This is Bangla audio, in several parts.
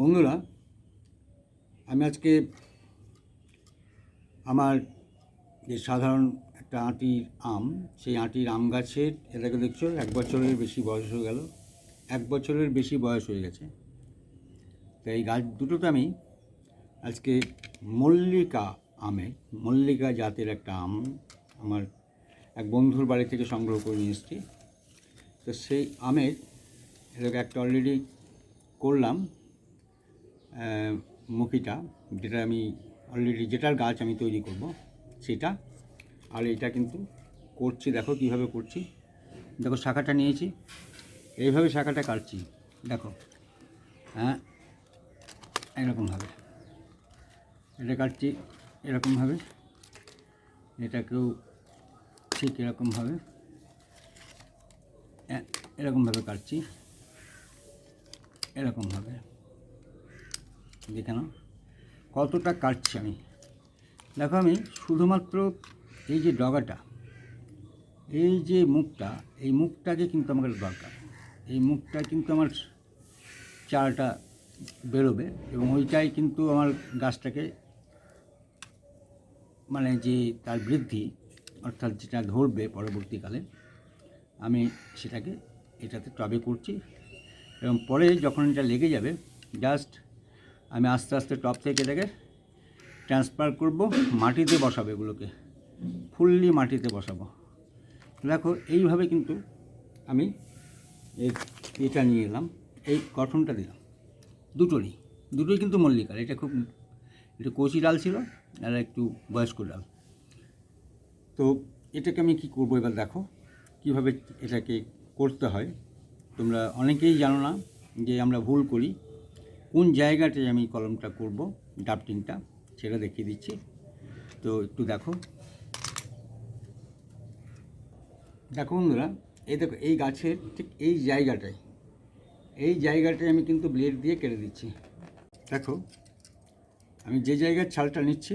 বন্ধুরা, আমি আজকে আমার যে সাধারণ একটা আঁটির আম, সেই আঁটির আম গাছের, এটাকে দেখছ, এক বছরের বেশি বয়স হয়ে গেল, এক বছরের বেশি বয়স হয়ে গেছে। তো এই গাছ দুটোতে আমি আজকে মল্লিকা আমের মল্লিকা জাতের একটা আম আমার এক বন্ধুর বাড়ি থেকে সংগ্রহ করে নিয়ে এসেছি। তো সেই আমের, এটাকে একটা অলরেডি করলাম মুখিটা, যেটা আমি অলরেডি যেটার গাছ আমি তৈরি করব, সেটা। আর এটা কিন্তু করছি, দেখো কীভাবে করছি। দেখো শাখাটা নিয়েছি, এইভাবে শাখাটা কাটছি, দেখো। হ্যাঁ এরকমভাবে এটা কাটছি এরকমভাবে এটাকেও ঠিক এরকমভাবে এরকমভাবে কাটছি। এরকমভাবে দেখে নাও। কতটা কাটছি আমি। দেখো আমি শুধুমাত্র এই যে ডগাটা, এই যে মুখটা, এই মুখটাকে কিন্তু আমার দরকার। এই মুখটা কিন্তু আমার চারাটা বেরোবে এবং ওইটাই কিন্তু আমার গাছটাকে মানে যে তার বৃদ্ধি অর্থাৎ যেটা ধরবে পরবর্তীকালে, আমি সেটাকে এটাতে টবে করছি। এবং পরে যখন এটা লেগে যাবে জাস্ট আমি আস্তে আস্তে টপ থেকে এটাকে ট্রান্সফার করব, মাটিতে বসাবো এগুলোকে। ফুললি মাটিতে বসাবো। দেখো, এইভাবে কিন্তু আমি এর এটা নিয়ে এলাম, এই গঠনটা দিলাম। দুটোরই, দুটোই কিন্তু মল্লিকার এটা খুব একটু কচি ডাল ছিল, আর একটু বয়স্ক ডাল। তো এটাকে আমি কি করব এবার দেখো, কীভাবে এটাকে করতে হয়। তোমরা অনেকেই জানো না যে আমরা ভুল করি কোন জায়গাটায় আমি কলমটা করব ডাফটিংটা সেটা দেখিয়ে দিচ্ছি। তো একটু দেখো। দেখো বন্ধুরা, এই দেখো, এই গাছের ঠিক এই জায়গাটায় এই জায়গাটায় আমি কিন্তু ব্লেড দিয়ে কেটে দিচ্ছি। দেখো, আমি যে জায়গার ছালটা নিচ্ছি,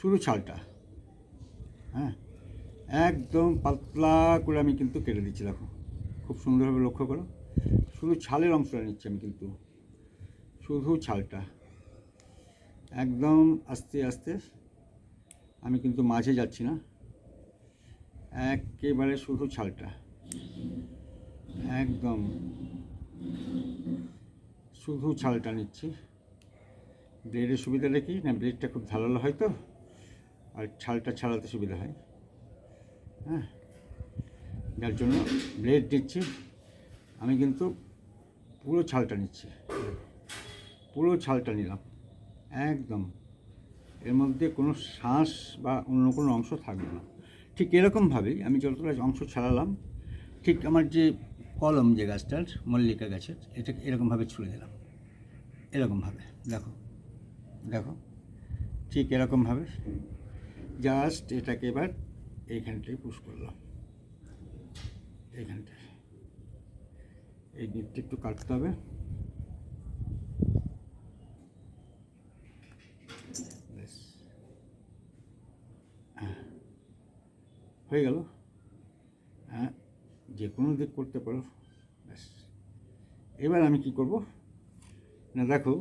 শুধু ছালটা হ্যাঁ একদম পাতলা করে আমি কিন্তু কেটে দিচ্ছি, দেখো। খুব সুন্দরভাবে লক্ষ্য করো। শুধু ছালের অংশটা নিচ্ছি আমি কিন্তু। শুধু ছালটা একদম আস্তে আস্তে আমি কিন্তু মাঝে যাচ্ছি না। একেবারে শুধু ছালটা একদম শুধু ছালটা নিচ্ছি। ব্লেডের সুবিধাটা কি? না, ব্লেডটা খুব ধারালো হয় তো, আর ছালটা ছাড়াতে সুবিধা হয়। হ্যাঁ যার জন্য ব্লেড নিচ্ছি। আমি কিন্তু পুরো ছালটা নিচ্ছি। পুরো ছালটা নিলাম। একদম। এর মধ্যে কোনো শ্বাস বা অন্য কোনো অংশ থাকবে না। ঠিক এরকমভাবেই আমি যতটা অংশ ছাড়ালাম, ঠিক আমার যে কলম যে গাছটার, মল্লিকা গাছের, এটা এরকমভাবে ছুঁড়ে দিলাম। এরকমভাবে, দেখো দেখো, ঠিক এরকমভাবে জাস্ট এটাকে এবার এইখানটায় পুশ করলাম। এইখানটায়। এই নিটটা একটু কাটতে হবে ব্যাস। হ্যাঁ। হয়ে গেল। হ্যাঁ যে কোনো দিক করতে পারো। ব্যাস। এবার আমি কি করব? না, দেখো,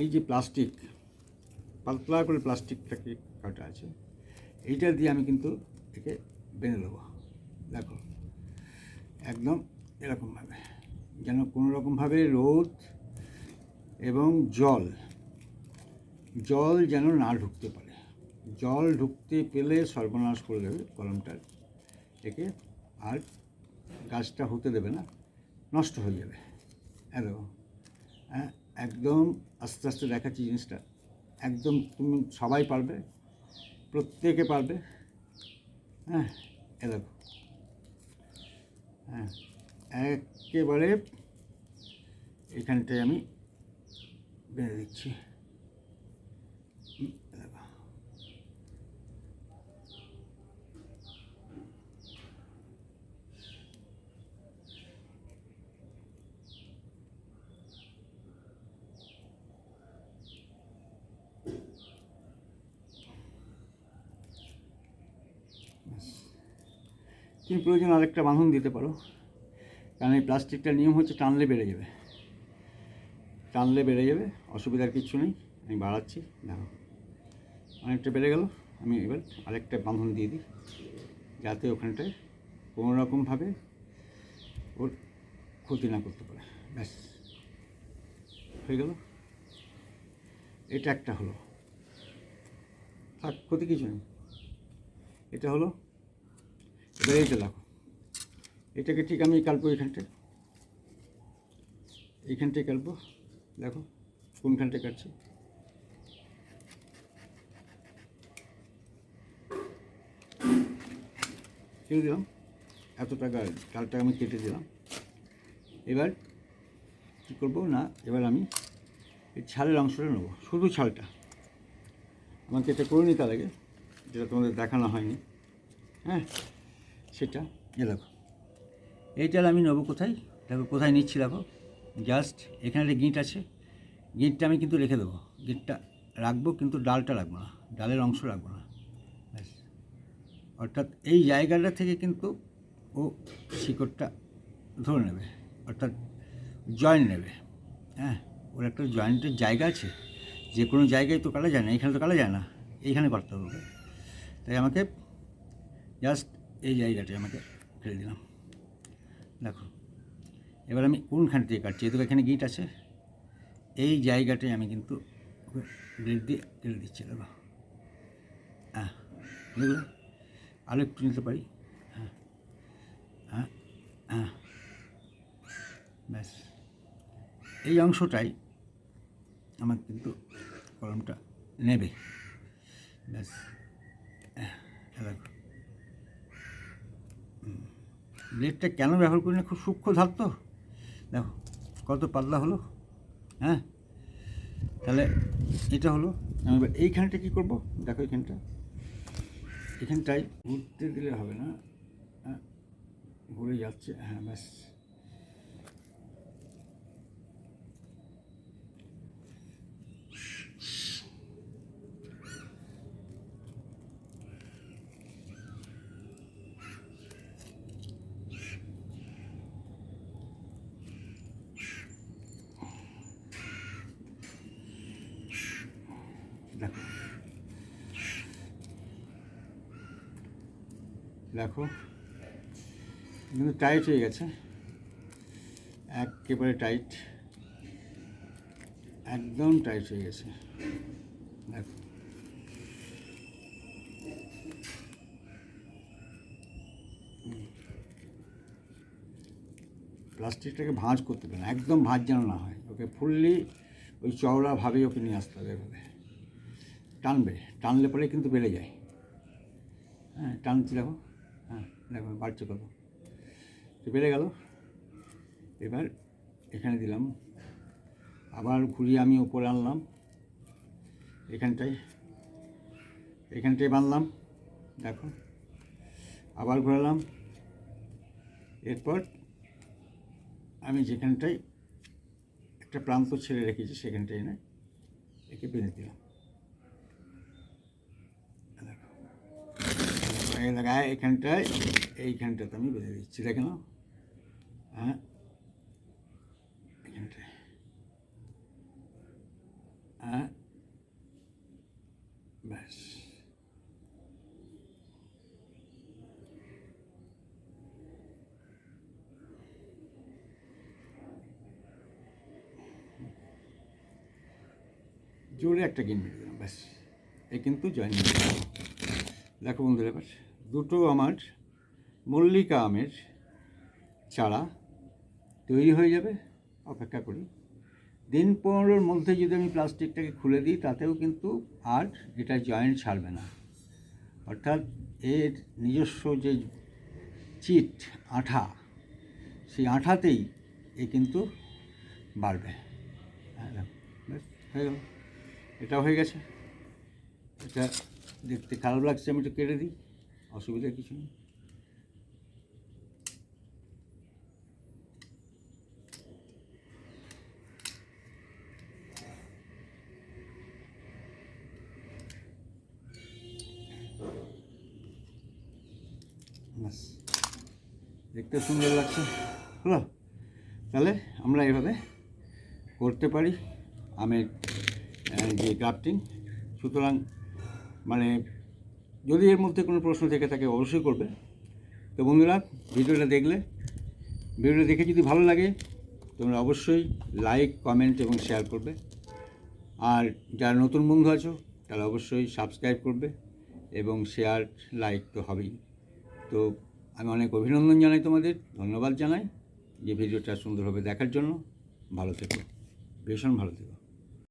এই যে প্লাস্টিক, পাতলা করে প্লাস্টিকটাকে কাটা আছে, এইটা দিয়ে আমি কিন্তু একে বেঁধে দেবো। দেখো, একদম এরকমভাবে যেন কোনো রকমভাবে রোদ এবং জল জল যেন না ঢুকতে পারে। জল ঢুকতে পেলে সর্বনাশ করে দেবে কলমটার একে আর গাছটা হতে দেবে না, নষ্ট হয়ে যাবে। একদম হ্যাঁ একদম আস্তে আস্তে দেখাচ্ছি জিনিসটা। একদম তুমি সবাই পারবে, প্রত্যেকে পারবে। হ্যাঁ এ দেখো। হ্যাঁ একেবারে এখানটায় আমি বেঁধে দিচ্ছি হুম, এ দেখো। তুমি প্রয়োজন আরেকটা বাঁধন দিতে পারো। কারণ এই প্লাস্টিকটার নিয়ম হচ্ছে টানলে বেড়ে যাবে। টানলে বেড়ে যাবে, অসুবিধার কিছু নেই, আমি বাড়াচ্ছি দেখো অনেকটা বেড়ে গেল, আমি এবার আরেকটা বাঁধন দিয়ে দিই, যাতে ওখানটায় কোনো রকমভাবে ওর ক্ষতি না করতে পারে। ব্যাস, হয়ে গেল। এটা একটা হলো। থাক, ক্ষতি কিছু নেই। এটা হলো এবার দেখো। এটাকে ঠিক আমি কাটবো এখানটায়। এইখানটায় কাটবো দেখো, কোনখানটায় কাটছি। কেটে দিলাম। এত টাকা চালটা আমি কেটে দিলাম। এবার কী করব না, এবার আমি এই ছালের অংশটা নেব, শুধু ছালটা। আমাকে এটা করে নিতে লাগে, যেটা তোমাদের দেখানো হয়নি। হ্যাঁ? সেটা? এ দেখো। এই চাল আমি নেব কোথায়? দেখো কোথায় নিচ্ছি দেখো। জাস্ট এখানে একটা গিঁট আছে। গিঁটটা আমি কিন্তু রেখে দেবো। গিঁটটা রাখব কিন্তু ডালটা রাখব না। ডালের অংশ রাখব না। ব্যাস। অর্থাৎ এই জায়গাটা থেকে কিন্তু ও শিকড়টা ধরে নেবে। অর্থাৎ জয়েন্ট নেবে। হ্যাঁ? ওর একটা জয়েন্টের জায়গা আছে। যে কোনো জায়গায় তো কাটা যায় না। এখানে তো কাটা যায় না। এইখানে করতে হবে তাই আমাকে জাস্ট এই জায়গাটায় আমাকে ফেলে দিলাম। দেখো এবার আমি কোনখান থেকে কাটছি? যেহেতু এখানে গিট আছে। এই জায়গাটায় আমি কিন্তু ব্লেড দিয়ে কেটে দিচ্ছি দেখো। হ্যাঁ দেখলে? আরও একটু নিতে পারি? হ্যাঁ হ্যাঁ হ্যাঁ। ব্যাস। এই অংশটাই আমার কিন্তু কলমটা নেবে। ব্যাস। হ্যাঁ, দেখো। ব্লেডটা কেন ব্যবহার করি না? খুব সূক্ষ্ম ধার তো। দেখো, কত পাতলা হলো হ্যাঁ? তাহলে এটা হলো, আমি এবার এইখানটা কী করব? দেখো এখানটা এখানটায় ঘুরতে দিলে হবে না হ্যাঁ? ঘুরে যাচ্ছে হ্যাঁ ব্যাস দেখো দেখো। কিন্তু টাইট হয়ে গেছে। একেবারে টাইট একদম টাইট হয়ে গেছে। দেখো। প্লাস্টিকটাকে ভাঁজ করতে পারে একদম ভাঁজ যেন না হয়। ওকে ফুললি ওই চওড়াভাবে ওকে নিয়ে আসতে হবে এভাবে। টানবে, টানলে পরে কিন্তু বেড়ে যায়। হ্যাঁ টানছি দেখো। দেখো বাড়ছে কত তো বেড়ে গেল। এবার এখানে দিলাম। আবার ঘুরিয়ে আমি ওপরে আনলাম। এখানটায় এখানটায় বাঁধলাম দেখো। আবার ঘোরালাম। এরপর আমি যেখানটায় একটা প্রান্ত ছেড়ে রেখেছি, সেখানটায় এনে একে বেঁধে দিলাম দেখো এই লাগায় এখানটায় এইখানটাতে আমি বেঁধে দিচ্ছি দেখে নাও হ্যাঁ এখানটায় হ্যাঁ ব্যাস। জোরে একটা গেম মেরে দিলাম ব্যাস এ কিন্তু জয়েন দেখো বন্ধুরা এবার দুটো আমার মল্লিকা আমের চারা তৈরি হয়ে যাবে। অপেক্ষা করি। দিন পনেরোর মধ্যে যদি আমি প্লাস্টিকটাকে খুলে দিই, তাতেও কিন্তু আর এটা জয়েন্ট ছাড়বে না। অর্থাৎ এর নিজস্ব যে চিট আঠা, সেই আঠাতেই এ কিন্তু বাড়বে। হ্যাঁ হয়ে গেল। এটা হয়ে গেছে। এটা দেখতে খারাপ লাগছে, আমি একটু কেটে দিই। অসুবিধা কিছু নেই। দেখতে সুন্দর লাগছে। হলো, তাহলে আমরা এভাবে করতে পারি আমের যে গ্রাফটিং সুতরাং মানে যদি এর মধ্যে কোনো প্রশ্ন থেকে থাকে অবশ্যই করবে তো বন্ধুরা, ভিডিওটা দেখলে, ভিডিওটা দেখে যদি ভালো লাগে, তোমরা অবশ্যই লাইক কমেন্ট এবং শেয়ার করবে। আর যারা নতুন বন্ধু আছো, তারা অবশ্যই সাবস্ক্রাইব করবে এবং শেয়ার লাইক তো হবেই। তো আমি অনেক অভিনন্দন জানাই তোমাদের, ধন্যবাদ জানাই যে ভিডিওটা সুন্দরভাবে দেখার জন্য। ভালো থেকো, ভীষণ ভালো থেকো।